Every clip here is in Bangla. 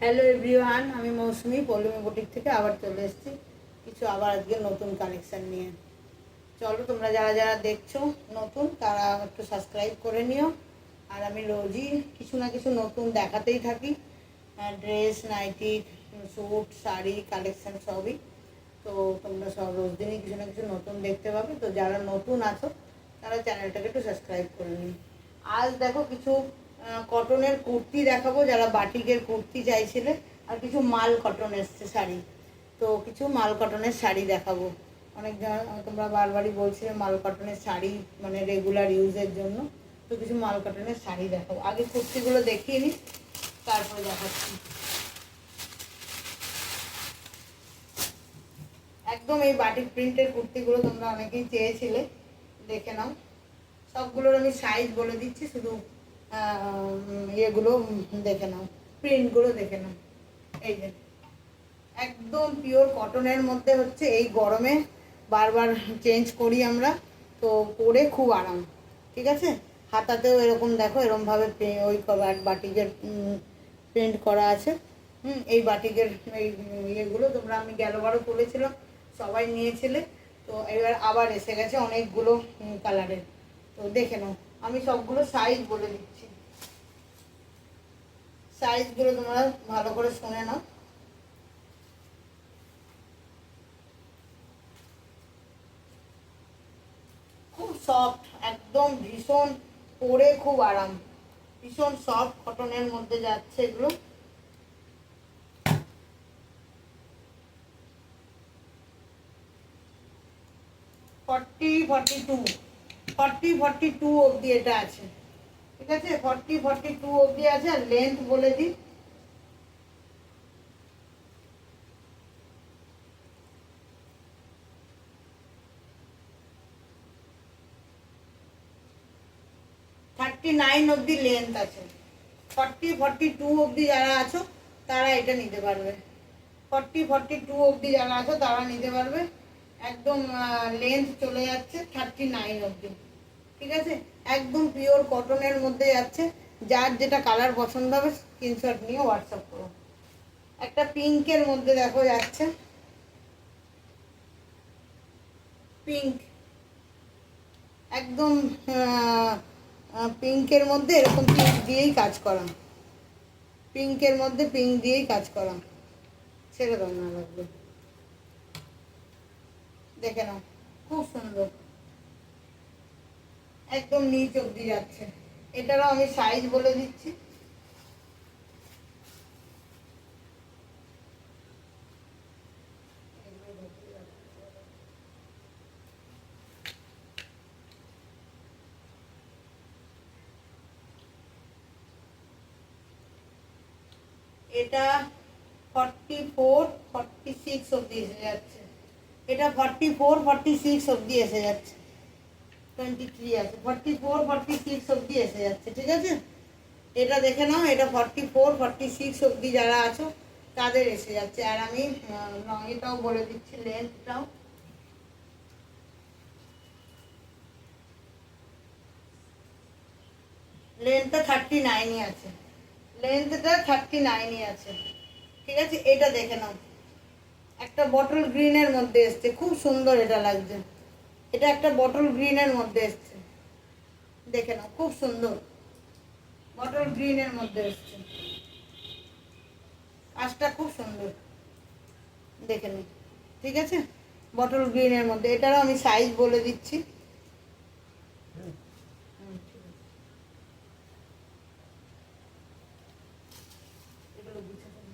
হ্যালো এভরিওয়ান আমি মৌসুমি, পল্লমী বুটিক থেকে আবার চলে এসেছি। কিছু আবার আজকে নতুন কালেকশন নিয়ে। চলো তোমরা যারা যারা দেখছ নতুন, তারা একটু সাবস্ক্রাইব করে নিও। আর আমি রোজই কিছু না কিছু নতুন দেখাতেই থাকি। Dress nightie suit sari collection সবই। তো তোমরা সব রোজ দিনই কিছু না কিছু নতুন দেখতে পাবে। তো যারা নতুন আছো, তারা চ্যানেলটাকে একটু সাবস্ক্রাইব করে নিই আজ দেখো কিছু কটনের কুর্তি দেখাবো, যারা বাটিকের কুর্তি চাইছিলে। আর কিছু মাল কটন এসছে শাড়ি। তো কিছু মাল কটনের শাড়ি দেখাবো। অনেক তোমরা বারবারই বলছিলে মাল কটনের শাড়ি মানে রেগুলার ইউজের জন্য। তো কিছু মাল কটনের শাড়ি দেখাবো। আগে কুর্তিগুলো দেখিয়ে নিই তারপরে দেখাচ্ছি। একদম এই বাটিক প্রিন্টের কুর্তিগুলো তোমরা অনেকেই চেয়েছিলে, দেখে নাও। সবগুলোর আমি সাইজ বলে দিচ্ছি, শুধু ইয়েগুলো দেখে নাও প্রিন্টগুলো দেখে নাও। এই যে, একদম পিওর কটনের মধ্যে হচ্ছে এই গরমে বারবার চেঞ্জ করি আমরা, তো পরে খুব আরাম, ঠিক আছে? হাতাতেও এরকম দেখো এরকমভাবে ওই বাটিকের প্রিন্ট করা আছে। হুম, এই বাটিকের, এই ইয়েগুলো তোমরা, আমি গেলবারও তুলেছিলাম সবাই নিয়েছিলে। তো এবার আবার এসে গেছে অনেকগুলো কালারের তো দেখে নাও, আমি সবগুলো সাইজ বলে দিচ্ছি। সাইজগুলো তোমরা ভালো করে শুনে নাও। খুব সফট একদম ভীষণ পরে খুব আরাম। ভীষণ সফট কটনের মধ্যে যাচ্ছে এগুলো। Forty forty two forty forty two অবধি এটা আছে। ঠিক আছে? ফর্টি ফর্টি টু অবধি আছে আর লেন্থ বলে দিই। থার্টি নাইন লেন্থ আছে। ফর্টি টু অবধি যারা আছো, তারা এটা নিতে পারবে। টু অবধি যারা আছো, তারা নিতে পারবে। একদম লেন্থ চলে যাচ্ছে থার্টি নাইন ঠিক আছে? একদম পিওর কটনের মধ্যে যাচ্ছে। যার যেটা কালার পছন্দ হবে স্ক্রিনশট নিয়ে হোয়াটসঅ্যাপ করো। একটা পিঙ্কের মধ্যে দেখো যাচ্ছে। পিঙ্ক একদম পিঙ্কের মধ্যে এরকম পিঙ্ক দিয়েই কাজ করা। পিঙ্কের মধ্যে পিঙ্ক দিয়েই কাজ করা। ছেড়ে দাও না লাগবে। দেখে নাও। খুব সুন্দর। একদম নিচ অব্দি যাচ্ছে। এটারও আমি সাইজ বলে দিচ্ছি। এটা ফর্টি ফোর ফর্টি সিক্স অব্দি এসে যাচ্ছে। এটা ফর্টি ফোর ফর্টি সিক্স অব্দি এসে যাচ্ছে। টোয়েন্টি থ্রি আছে ফর্টি ফোর ফর্টি সিক্স অব্দি এসে যাচ্ছে, ঠিক আছে? এটা দেখে নাও, এটা ফর্টি ফোর ফর্টি সিক্স অব্দি যারা আছো, তাদের এসে যাচ্ছে। আর আমি এটাও বলে দিচ্ছি, লেন্থটাও। লেন্থটা থার্টি নাইনই আছে। লেন্থটা থার্টি নাইনই আছে। ঠিক আছে? এটা দেখে নাও। একটা বটল গ্রিনের মধ্যে এসছে। খুব সুন্দর এটা লাগছে। এটা একটা বটল গ্রিনের মধ্যে এসছে। দেখে নাও, খুব সুন্দর। বটল গ্রিনের মধ্যে এসছে। কাজটা খুব সুন্দর। দেখে নিই ঠিক আছে? বটল গ্রিনের মধ্যে। এটারও আমি সাইজ বলে দিচ্ছি হুম, ঠিক আছে। এগুলো গুছিয়ে দাও।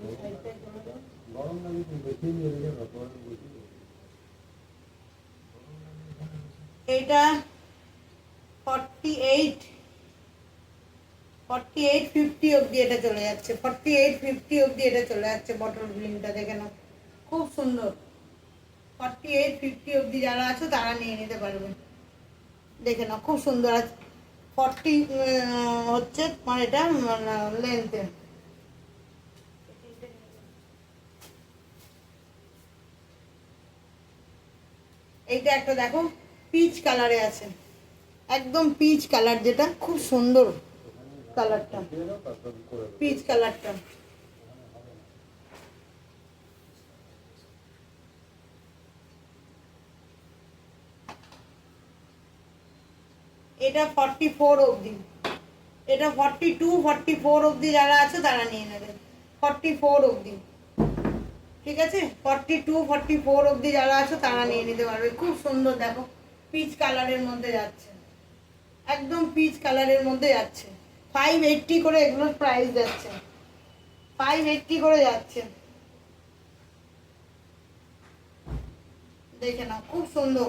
ওই সাইডটায় করে দাও। এইটা forty eight forty eight fifty অবধি এটা যাচ্ছে। ফর্টি এইট ফিফটি অবধি এটা চলে যাচ্ছে বটল গ্রিনটা দেখে নাও। খুব সুন্দর। ফর্টি এইট ফিফটি অবধি যারা আছো, তারা নিয়ে নিতে পারবে। দেখে নাও, খুব সুন্দর। আছে ফর্টি হচ্ছে মানে এটা লেন্থে এইটা একটা দেখো পিচ কালারে আছে। একদম পিচ কালার যেটা, খুব সুন্দর কালারটা পিচ কালারটা এটা ফর্টি ফোর অবধি। এটা ফর্টি টু ফর্টি ফোর অবধি যারা আছে তারা নিয়ে নেবে। ফর্টি ফোর অবধি। ঠিক আছে? ফর্টি টু ফর্টি ফোর অবধি যারা আছে তারা নিয়ে নিতে পারবে। খুব সুন্দর, দেখো পিচ কালারের মধ্যে যাচ্ছে। একদম পিচ কালারের মধ্যে যাচ্ছে। ফাইভ এইটটি করে এগুলোর প্রাইস যাচ্ছে। ফাইভ এইটটি করে যাচ্ছে। দেখে নাও, খুব সুন্দর।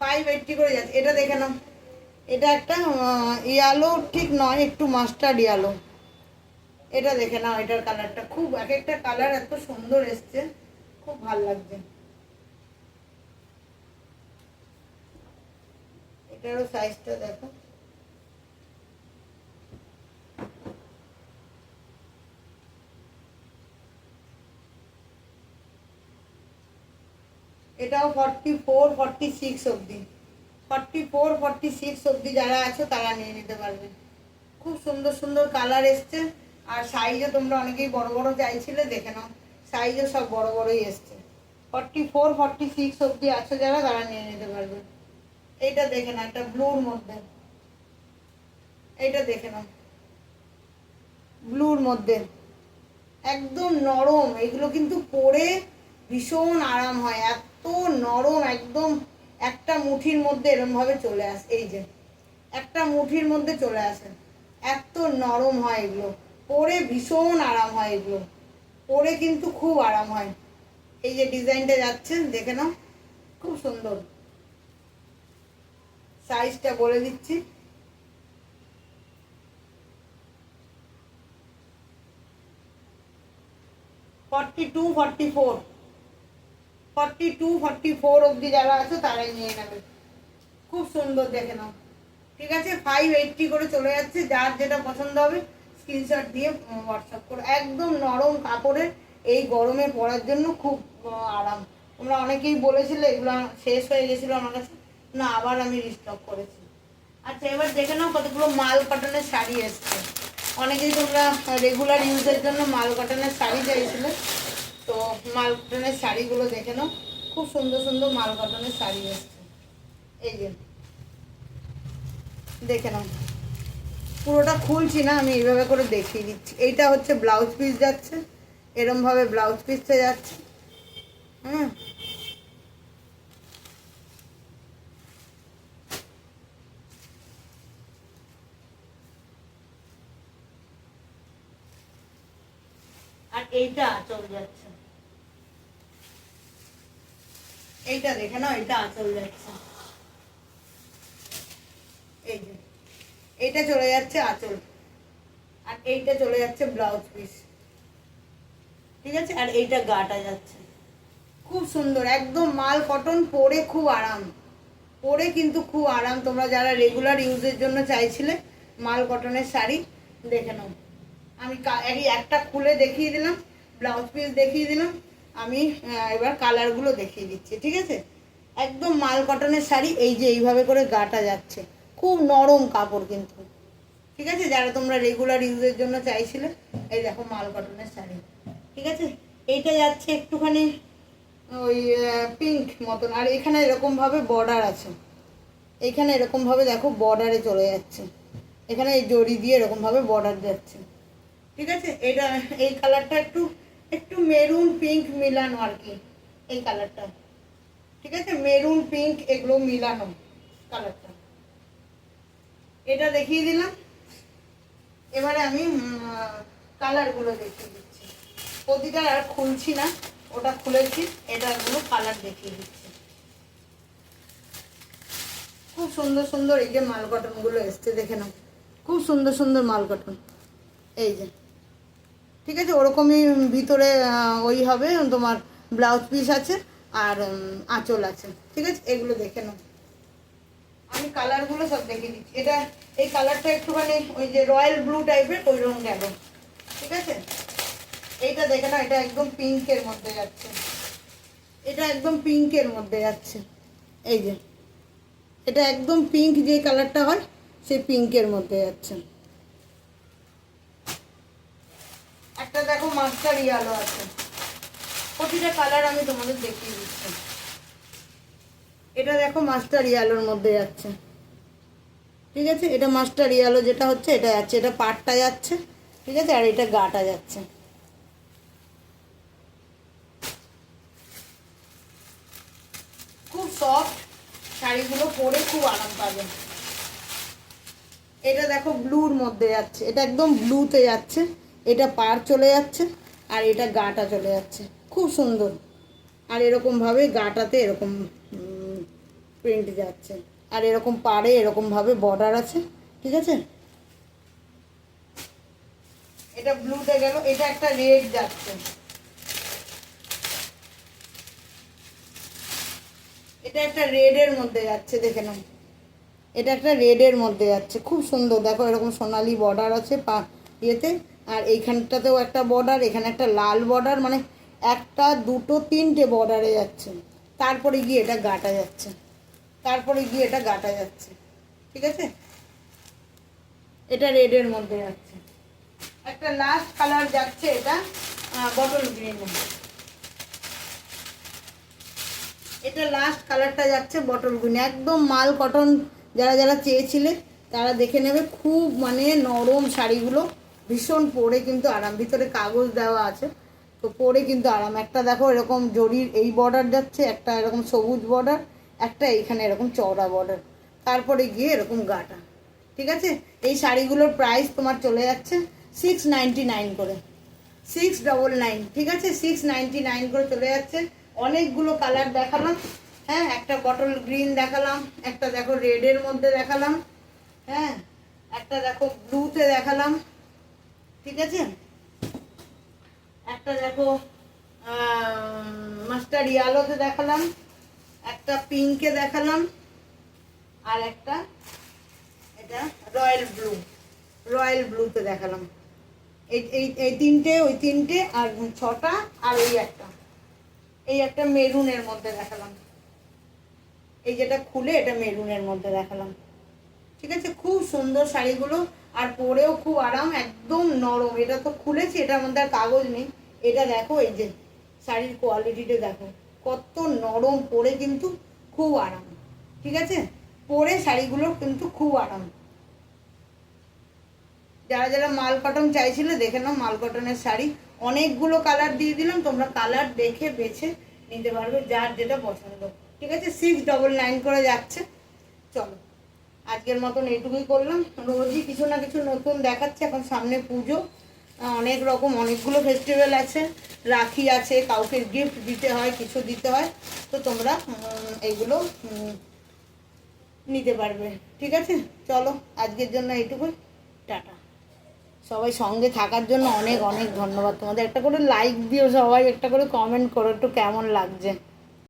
ফাইভ এইটটি করে যাচ্ছে। এটা দেখে নাও। এটা একটা ইয়ালো ঠিক নয়, একটু মাস্টার্ড ইয়ালো এটা দেখে নাও, এটার কালারটা খুব এক একটা কালার এত সুন্দর এসছে। খুব ভালো লাগছে। এটারও সাইজটা দেখো। এটাও ফর্টি ফোর ফর্টি সিক্স অবধি। ফর্টি ফোর ফর্টি সিক্স অবধি যারা আছে তারা নিয়ে নিতে পারবে। খুব সুন্দর সুন্দর কালার এসছে। আর সাইজও তোমরা অনেকেই বড় বড় চাইছিলে, দেখে নাও। সাইজও সব বড় বড়ই এসছে। ফর্টি ফোর ফর্টি সিক্স অবধি আছো যারা, তারা নিয়ে নিতে পারবে। এইটা দেখে নাও, একটা ব্লুর মধ্যে। এইটা দেখে নাও। ব্লুর মধ্যে। একদম নরম। এগুলো কিন্তু পরে ভীষণ আরাম হয়। এত নরম, একদম একটা মুঠির মধ্যে এরমভাবে চলে আসে এই যে, একটা মুঠির মধ্যে চলে আসে। এত নরম হয় এগুলো। পরে ভীষণ আরাম হয় এগুলো। পরে কিন্তু খুব আরাম হয়। এই যে ডিজাইনটা যাচ্ছে, দেখে নাও, খুব সুন্দর। সাইজটা বলে দিচ্ছি। Forty two, forty four. Forty two, forty four অবধি যারা আছে, তারাই নিয়ে নেবে। খুব সুন্দর, দেখে নাও। ঠিক আছে ফাইভ এইটটি করে চলে যাচ্ছে, যার যেটা পছন্দ হবে। স্ক্রিনশট দিয়ে হোয়াটসঅ্যাপ করো। একদম নরম কাপড়ের এই গরমে পরার জন্য খুব আরাম। তোমরা অনেকেই বলেছিলে, এগুলো শেষ হয়ে গেছিল আমার কাছে। না, আবার আমি রিস্টক করেছি। আচ্ছা এবার দেখে নাও কতগুলো মাল কটনের শাড়ি এসছে। অনেকেই তোমরা রেগুলার ইউজের জন্য মাল কটনের শাড়ি চাইছিলে। তো মাল কটনের শাড়িগুলো দেখে নাও। খুব সুন্দর সুন্দর মাল কটনের শাড়ি এসছে। এই যে, দেখে নাও। পুরোটা খুলছি না আমি এইভাবে করে দেখিয়ে দিচ্ছি। এইটা হচ্ছে ব্লাউজ পিস যাচ্ছে এরমভাবে ব্লাউজ পিসটা যাচ্ছে। হুম। আর এইটা আঁচল যাচ্ছে। এইটা দেখে নাও এইটা আঁচল যাচ্ছে এই যে এইটা চলে যাচ্ছে আঁচল। আর এইটা চলে যাচ্ছে ব্লাউজ পিস ঠিক আছে? আর এইটা গাটা যাচ্ছে। খুব সুন্দর, একদম মাল কটন পরে খুব আরাম। পরে কিন্তু খুব আরাম। তোমরা যারা রেগুলার ইউজের জন্য চাইছিলে মাল কটনের শাড়ি, দেখে নাও। আমি একটা খুলে দেখিয়ে দিলাম ব্লাউজ পিস দেখিয়ে দিলাম। আমি এবার কালারগুলো দেখিয়ে দিচ্ছি, ঠিক আছে? একদম মাল কটনের শাড়ি, এই যে এইভাবে করে গাটা যাচ্ছে। খুব নরম কাপড় কিন্তু। ঠিক আছে? যারা তোমরা রেগুলার ইউজের জন্য চাইছিলে, এই দেখো মাল কটনের শাড়ি। ঠিক আছে? এইটা যাচ্ছে একটুখানি ওই পিঙ্ক মতন। আর এখানে এরকমভাবে বর্ডার আছে। এখানে এরকমভাবে দেখো বর্ডারে চলে যাচ্ছে। এখানে এই জড়ি দিয়ে এরকমভাবে বর্ডার যাচ্ছে। ঠিক আছে? এটা, এই কালারটা একটু একটু মেরুন পিঙ্ক মিলানো আর কি, এই কালারটা ঠিক আছে? মেরুন পিঙ্ক এগুলো মিলানো কালারটা এটা দেখিয়ে দিলাম। এবারে আমি কালারগুলো দেখিয়ে দিচ্ছি। প্রতিটা আর খুলছি না, ওটা খুলেছি এটাগুলো কালার দেখিয়ে দিচ্ছি। খুব সুন্দর সুন্দর এই যে মাল কটনগুলো এসছে, দেখে নাও। খুব সুন্দর সুন্দর মাল কটন এই যে। ঠিক আছে, ওরকমই ভিতরে ওই হবে, তোমার ব্লাউজ পিস আছে আর আঁচল আছে। ঠিক আছে, এগুলো দেখে নাও। আমি কালারগুলো সব দেখে দিচ্ছি। এটা, এই কালারটা একটুখানি ওই যে রয়্যাল ব্লু টাইপের ওই রং গেল। ঠিক আছে? এইটা দেখে না এটা একদম পিঙ্কের মধ্যে যাচ্ছে। এটা একদম পিঙ্কের মধ্যে যাচ্ছে। এই যে, এটা একদম পিঙ্ক যে কালারটা হয় সেই পিঙ্কের মধ্যে যাচ্ছে। একটা দেখো মাস্টার ইয়ালো আছে। প্রতিটা কালার আমি তোমাদের দেখিয়ে দিচ্ছি। এটা দেখো মাস্টার ইয়ালোর মধ্যে যাচ্ছে। ঠিক আছে? এটা মাস্টার ইয়ালো যেটা হচ্ছে, এটা যাচ্ছে। এটা পাটটা যাচ্ছে, ঠিক আছে? আর এটা গাটা যাচ্ছে। খুব সফট শাড়িগুলো পরে খুব আরাম পাবে। এটা দেখো ব্লুর মধ্যে যাচ্ছে। এটা একদম ব্লুতে যাচ্ছে। এটা পার চলে যাচ্ছে আর এটা গাটা চলে যাচ্ছে। খুব সুন্দর। আর এরকমভাবে গাটাতে এরকম প্রিন্ট যাচ্ছে। আর এরকম পাড়ে এরকমভাবে বর্ডার আছে, ঠিক আছে? এটা ব্লুতে গেল, এটা একটা রেড যাচ্ছে। এটা একটা রেডের মধ্যে যাচ্ছে, দেখে নাও। এটা একটা রেডের মধ্যে যাচ্ছে। খুব সুন্দর, দেখো এরকম সোনালি বর্ডার আছে পা ইয়েতে। আর এইখানটাতেও একটা বর্ডার এখানে একটা লাল বর্ডার মানে একটা, দুটো, তিনটে বর্ডারে যাচ্ছে। তারপরে গিয়ে এটা গাটা যাচ্ছে। তারপরে গিয়ে এটা গাটা যাচ্ছে। ঠিক আছে? এটা রেডের মধ্যে যাচ্ছে। একটা লাস্ট কালার যাচ্ছে এটা বটল গ্রিন এটা লাস্ট কালারটা যাচ্ছে বটল গ্রিন একদম মাল কটন যারা যারা চেয়েছিলে তারা দেখে নেবে খুব মানে নরম শাড়িগুলো। ভীষণ পরে কিন্তু আরাম। ভিতরে কাগজ দেওয়া আছে। তো পরে কিন্তু আরাম। একটা দেখো এরকম জরির এই বর্ডার যাচ্ছে একটা এরকম সবুজ বর্ডার একটা এইখানে এরকম চওড়া বর্ডার তারপরে গিয়ে এরকম গাটা, ঠিক আছে? এই শাড়িগুলোর প্রাইস তোমার চলে যাচ্ছে সিক্স নাইনটি নাইন করে সিক্স ডবল নাইন ঠিক আছে? সিক্স নাইনটি নাইন করে চলে যাচ্ছে। অনেকগুলো কালার দেখালাম হ্যাঁ? একটা বটল গ্রিন দেখালাম, একটা দেখো রেডের মধ্যে দেখালাম হ্যাঁ? একটা দেখো ব্লুতে দেখালাম, ঠিক আছে? একটা দেখো মাস্টার ইয়ালোতে দেখালাম একটা পিঙ্কে দেখালাম, আর একটা এটা রয়্যাল ব্লু রয়্যাল ব্লুতে দেখালাম। এই এই তিনটে, ওই তিনটে, আর ছটা, আর এই একটা। এই একটা মেরুনের মধ্যে দেখালাম। এই যেটা খুলে, এটা মেরুনের মধ্যে দেখালাম। ঠিক আছে? খুব সুন্দর শাড়িগুলো, আর পরেও খুব আরাম, একদম নরম। এটা তো খুলেছি, এটার মধ্যে আর কাগজ নেই। এটা দেখো, এই যে শাড়ির কোয়ালিটিটা দেখো। কত নরম, পরে কিন্তু খুব আরাম। ঠিক আছে? পরে শাড়িগুলো কিন্তু খুব আরাম। যারা যারা মাল কটন চাইছিলে, দেখে নাও মাল কটনের শাড়ি। অনেকগুলো কালার দিয়ে দিলাম, তোমরা কালার দেখে বেছে নিতে পারবে যার যেটা পছন্দ। ঠিক আছে? সিক্স ডবল নাইন করে যাচ্ছে। চলো, আজকের মতন এইটুকুই করলাম। রোজই কিছু না কিছু নতুন দেখাচ্ছে, এখন সামনে পুজো। অনেক রকম অনেকগুলো ফেস্টিভ্যাল আছে। রাখি আছে কাউকে গিফট দিতে হয় কিছু দিতে হয় তো তোমরা উম, এইগুলো নিতে পারবে। ঠিক আছে? চলো আজকের জন্য এইটুকুই। টাটা। সবাই সঙ্গে থাকার জন্য অনেক অনেক ধন্যবাদ। তোমাদের একটা করে লাইক দিও সবাই একটা করে কমেন্ট করো একটু কেমন লাগছে।